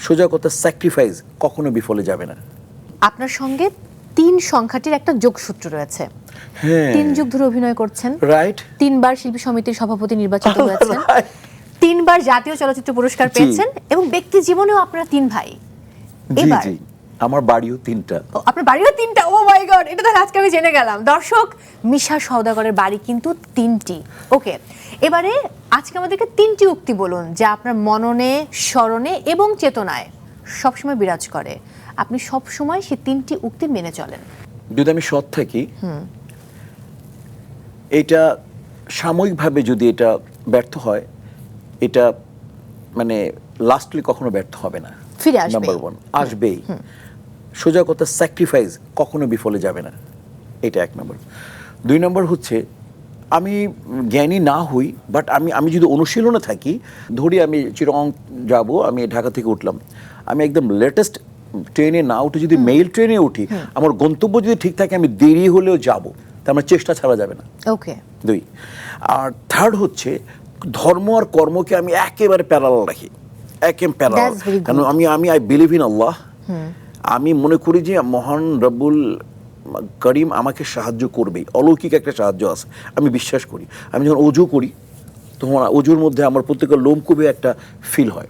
সোজা কথা স্যাক্রিফাইস কখনো বিফলে যাবে না। আপনার সঙ্গে তিন সংখ্যাটির একটা যোগসূত্র রয়েছে। হ্যাঁ। তিন যুগ ধরে অভিনয় করছেন। রাইট তিনবার শিল্পী সমিতির সভাপতি নির্বাচিত হয়েছেন। তিনবার জাতীয় চলচ্চিত্র পুরস্কার পেয়েছেন এবং ব্যক্তি জীবনেও আপনারা তিন ভাই। এবার আমার বাড়িও তিনটা। আপনার বাড়িও তিনটা? ও মাই গড এটা তাহলে আজকে আমি জেনে গেলাম। দর্শক মিশা সওদাগরের বাড়ি কিন্তু তিনটি। ওকে এবারে আজকে আমাদেরকে তিনটি উক্তি বলুন যা আপনার মননে স্মরণে এবং চেতনায় সবসময় বিরাজ করে। আপনি সবসময় সেই তিনটি উক্তি মেনে চলেন। যদি আমি সৎ থাকি এটা সাময়িকভাবে যদি এটা ব্যর্থ হয় এটা মানে লাস্টলি কখনো ব্যর্থ হবে না। ফিরে আসবেই। নাম্বার ওয়ান আসবেই। সোজা কথা স্যাক্রিফাইস কখনো বিফলে যাবে না। এটা এক নম্বর। দুই নম্বর হচ্ছে আমি জ্ঞানী না হই বাট আমি আমি যদি অনুশীলনে থাকি ধরি আমি চিরং যাব আমি ঢাকা থেকে উঠলাম। আমি একদম লেটেস্ট ট্রেনে না উঠে যদি মেইল ট্রেনে উঠি আমার গন্তব্য যদি ঠিক থাকে আমি দেরি হলেও যাব। তা আমার চেষ্টা ছাড়া যাবে না। ওকে দুই। আর থার্ড হচ্ছে ধর্ম আর কর্মকে আমি একেবারে প্যারালাল রাখি। একেম প্যারালাল That's কারণ আমি আমি আই বিলিভ ইন আল্লাহ আমি মনে করি যে মহান রব্বুল করিম আমাকে সাহায্য করবেই। অলৌকিক একটা সাহায্য আছে। আমি বিশ্বাস করি। আমি যখন অজু করি, তখন অজুর মধ্যে আমার প্রত্যেকের লোমকূপে একটা ফিল হয়।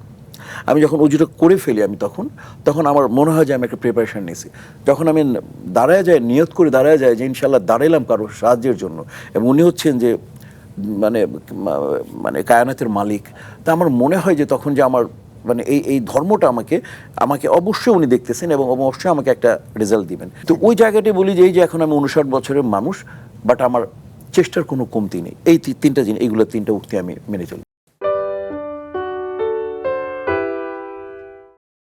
আমি যখন অজুটা করে ফেলি আমি তখন তখন আমার মনে হয় যে আমি একটা প্রিপারেশান নিয়েছি। যখন আমি দাঁড়ায় যায় নিয়ত করে দাঁড়ায় যায় যে ইনশাল্লাহ দাঁড়াইলাম কারও সাহায্যের জন্য এবং উনি হচ্ছেন যে মানে মানে কায়ানাতের মালিক, তা আমার মনে হয় যে তখন যে আমার মানে এই এই ধর্মটা আমাকে আমাকে অবশ্যই উনি দেখতেছেন এবং অবশ্যই আমাকে একটা রেজাল্ট দিবেন। তো ওই জায়গাটি বলি যে, এই যে এখন আমি উনষাট বছরের মানুষ বাট আমার চেষ্টার কোনো কমতি নেই। এই তিনটা জিনিস, এইগুলো তিনটা উক্তি আমি মেনে চলি।